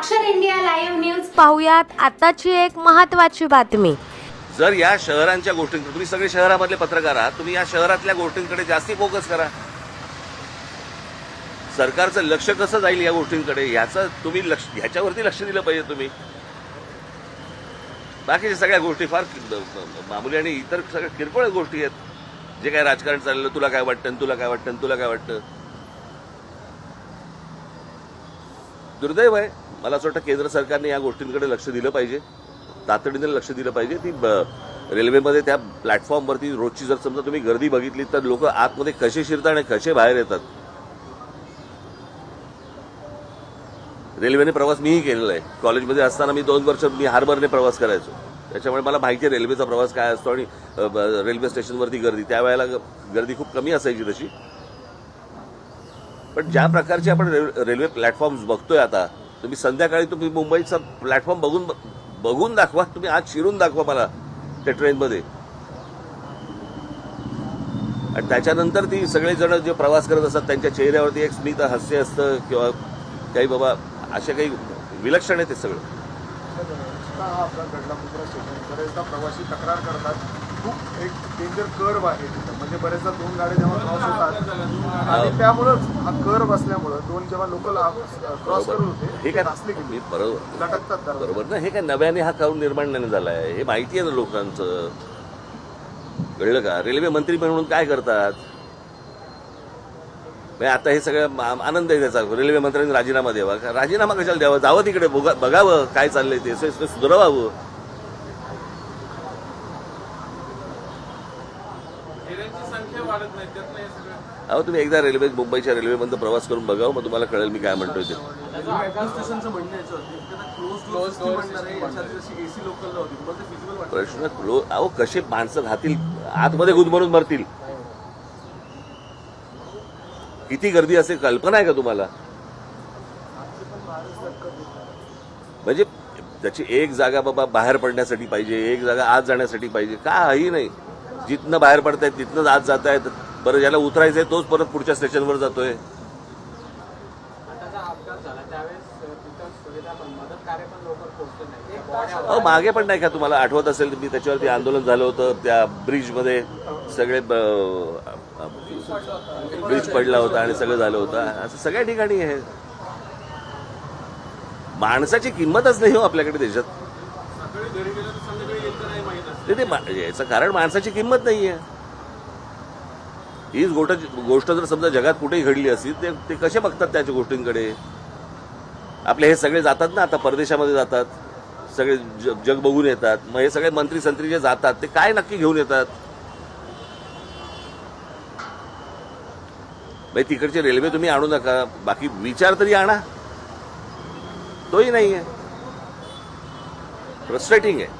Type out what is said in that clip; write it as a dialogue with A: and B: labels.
A: साक्षर India live news.
B: पाहुयात आताची एक महत्वाची बातमी.
C: जर या शहरांच्या गोष्टींकडे तुम्ही सगळे शहरामधले पत्रकार आहात तुम्ही या शहरातल्या गोष्टींकडे जास्ती फोकस करा. सरकारचं लक्ष कसं जाईल या गोष्टींकडे ह्याचं तुम्ही लक्ष ह्याच्यावरती लक्ष दिलं पाहिजे तुम्ही. बाकीच्या सगळ्या गोष्टी फार मामूली आणि इतर सगळ्या किरकोळ गोष्टी आहेत. जे काय राजकारण चाललेलं तुला काय वाटतं तुला काय वाटतं तुला काय वाटतं? दुर्दैव आहे. मला असं वाटतं केंद्र सरकारने या गोष्टींकडे लक्ष दिलं पाहिजे. तातडीने लक्ष दिलं पाहिजे. ती रेल्वेमध्ये त्या प्लॅटफॉर्मवरती रोजची जर समजा तुम्ही गर्दी बघितली तर लोक आतमध्ये कसे शिरतात आणि कसे बाहेर येतात? रेल्वेने प्रवास मीही केलेला आहे. कॉलेजमध्ये असताना मी दोन वर्ष मी हार्बरने प्रवास करायचो. त्याच्यामुळे मला माहिती आहे रेल्वेचा प्रवास काय असतो आणि रेल्वे स्टेशनवरती गर्दी. त्यावेळेला गर्दी खूप कमी असायची तशी. पण ज्या प्रकारचे आपण रे- रेल्वे प्लॅटफॉर्म्स बघतोय आता तुम्ही संध्याकाळी तुम्ही मुंबईचा प्लॅटफॉर्म बघून बघून दाखवा तुम्ही आज शिरून दाखवा मला त्या ट्रेनमध्ये. आणि त्याच्यानंतर ती सगळेजण जे प्रवास करत असतात त्यांच्या चेहऱ्यावरती एक स्मित हास्य असतं किंवा काही बाबा असे काही विलक्षण आहे ते सगळं.
D: बरेचदा प्रवासी तक्रार करतात. खूप एक डेंजर कर्व आहे म्हणजे बरेचदा दोन गाड्या जेव्हा क्रॉस होतात आणि त्यामुळंच हा कर्व असल्यामुळं दोन जेव्हा लोकल क्रॉस करत होते
C: हे काय
D: गेले.
C: मी बरोबर.
D: लटकतात.
C: बरोबर ना हे काय नव्याने हा काऊन निर्माण नाही झाला आहे हे माहिती आहे ना लोकांचं. कळलं का? रेल्वे मंत्री म्हणून काय करतात? म्हणजे आता हे सगळं आनंद आहे त्याचा. रेल्वे मंत्र्यांनी राजीनामा द्यावा. का राजीनामा कशाला द्यावा? जावं तिकडे बघा- बघावं काय चाललंय ते. सुधारवावं अहो तुम्ही एकदा रेल्वे मुंबईच्या रेल्वेमधून प्रवास करून बघावं मग तुम्हाला कळेल मी काय म्हणतोय ते. प्रश्न क्लो अहो कसे माणसं राहतील? आतमध्ये गुदमरून मरतील. किती गर्दी असेल कल्पना आहे का तुम्हाला? म्हणजे त्याची एक जागा बाबा बाहेर पडण्यासाठी पाहिजे एक जागा आत जाण्यासाठी पाहिजे काही नाही. जिथनं बाहेर पडतायत तिथनंच आत जात आहेत बरं ज्याला उतरायचंय तोच परत पुढच्या स्टेशनवर जातोय.
E: आताचा अपघात झाला त्यावेळेस तिथं सुविधा पण मदत कार्य पण लवकर पोहोचलं नाही
C: अहो मागे पण नाही का तुम्हाला आठवत असेल मी त्याच्यावरती आंदोलन झालं होतं त्या ब्रिजमध्ये सगळे ब्रिज पडला होता आणि सगळं झालं होतं. असं सगळ्या ठिकाणी आहे. माणसाची किंमतच नाही हो आपल्याकडे देशात. ते ते याचं कारण माणसाची किंमत नाही आहे हीच गोष्ट गोष्ट जर समजा जगात कुठेही घडली असती ते ते कसे बघतात त्याच्या गोष्टींकडे? आपले हे सगळे जातात ना आता परदेशामध्ये जातात. सगळे जग जग बघून येतात. मग हे सगळे मंत्री संत्री जे जातात ते काय नक्की घेऊन येतात? भाई तिकडची रेल्वे तुम्ही आणू नका. बाकी विचार तरी आणा. तोही नाही आहे फ्रस्ट्रेटिंग आहे.